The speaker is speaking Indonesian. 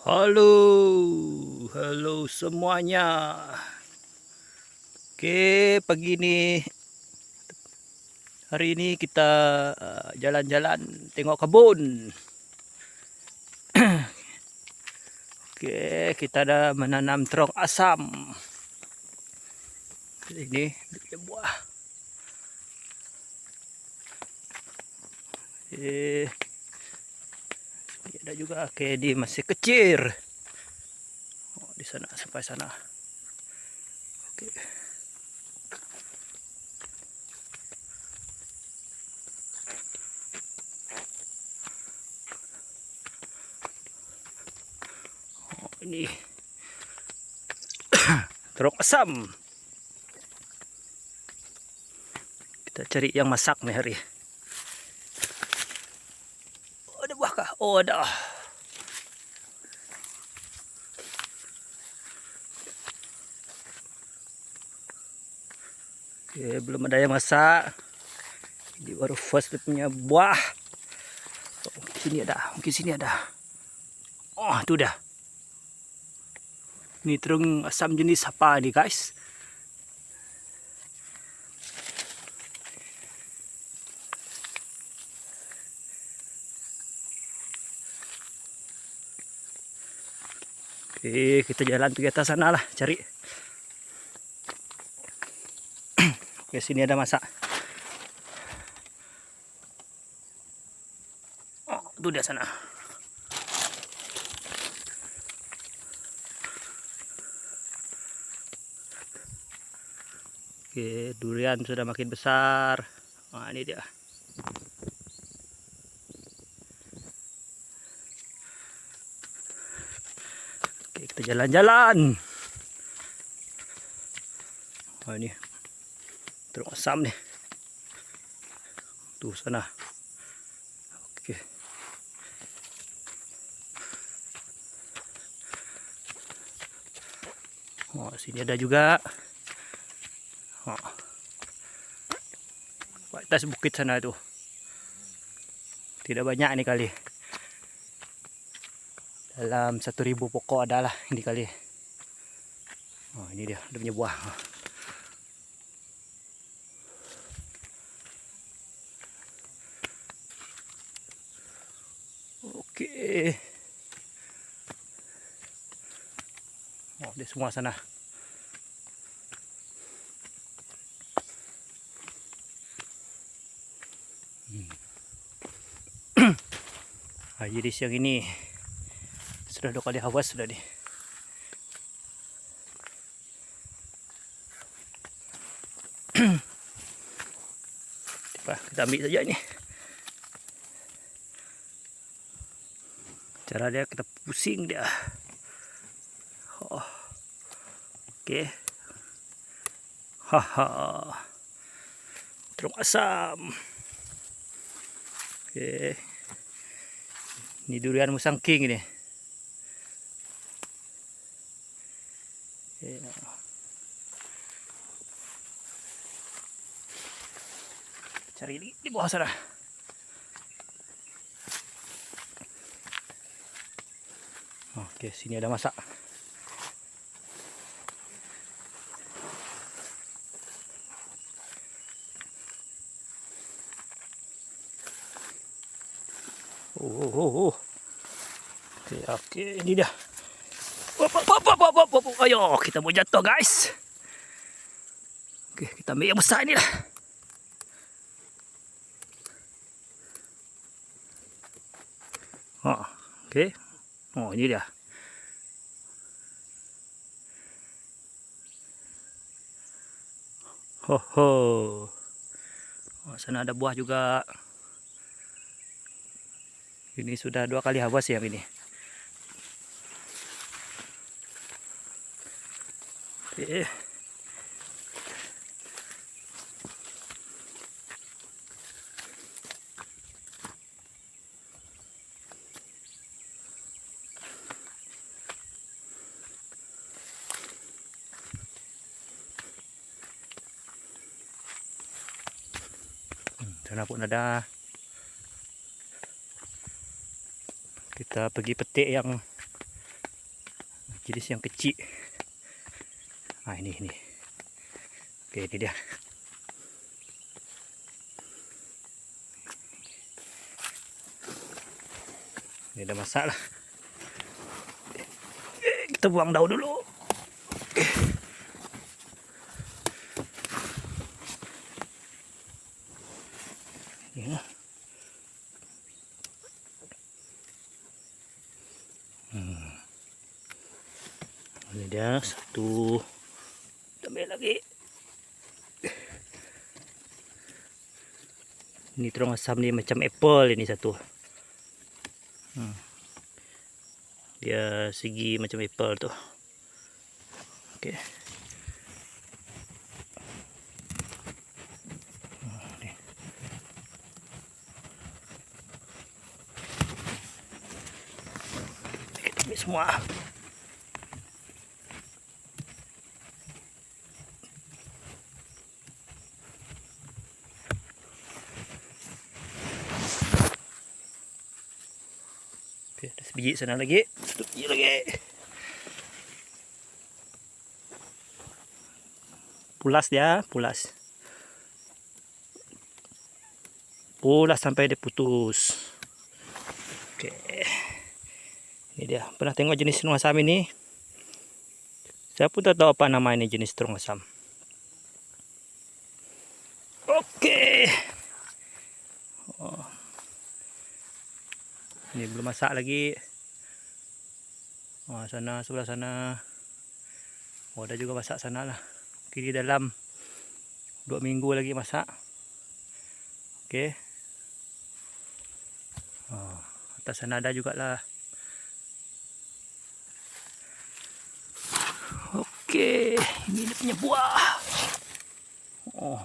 Halo, halo semuanya. Oke, pagi ini hari ini kita uh, jalan-jalan tengok kebun. Oke, kita ada menanam terong asam. Ini buah. Eh, ada juga oke di masih kecil. Oh, di sana sampai sana. Oke. Oh, ini terong asam. Kita cari yang masak nih hari. Oh, ada. Oke, belum ada yang masak. Ini baru first punya buah. Oh, sini ada, mungkin sini ada. Oh, itu dah. Ini terung asam jenis apa nih, guys? Oke, kita jalan ke atas sana lah, cari. Oke, sini ada masak. Oh, itu dia sana. Oke, durian sudah makin besar. Nah, ini dia. Oke, kita jalan-jalan. Oh, ini terus asam nih. Tuh sana. Oke. Oh, sini ada juga. Oh. Atas bukit sana itu. Tidak banyak nih kali. Dalam satu ribu pokok adalah ini kali. Oh, ini dia, dia punya buah. Oke. Oh, dia semua sana. Hmm. Ah, jadi siang ini sudah dua kali hawas sudah nih. Kita ambil saja ini. Cara dia kita pusing dia. Oh. Oke. Haha. Terung asam. Oke. Ini durian musang king ini. Oke. Cari di, bawah sana. Oke, sini ada masak. Oh, oh, oh, oh. Ini dia. Ayo, kita mau jatuh, guys. Oke, kita ambil yang besar ini lah. Oh, oke. Oh, ini dia. Ho ho. Oh, sana ada buah juga. Ini sudah dua kali habas yang ini. Oke. Sana pun ada. Kita pergi petik yang jenis yang kecil ah ini ini. Oke ini dia. Ini udah masak lah. Eh, kita buang daun dulu. Hmm. Ini dia satu. Tambah lagi. Ini terong asam ni macam apple ini satu. Hmm. Dia segi macam apple tu. Okey. Hmm, ni. Ambil semua. Sebiji sana lagi. Satu biji lagi. Pulas dia, pulas. Pulas sampai dia putus. Okey. Ini dia. Pernah tengok jenis terong asam ini? Saya pun tak tahu apa nama ini jenis terong asam. Okey. Oh. Ini belum masak lagi. Oh, sana sebelah sana. Oh, ada juga masak sana lah. Kiri dalam dua minggu lagi masak. Okey. Oh, atas sana ada juga lah. Okey, ini dia punya buah. Oh,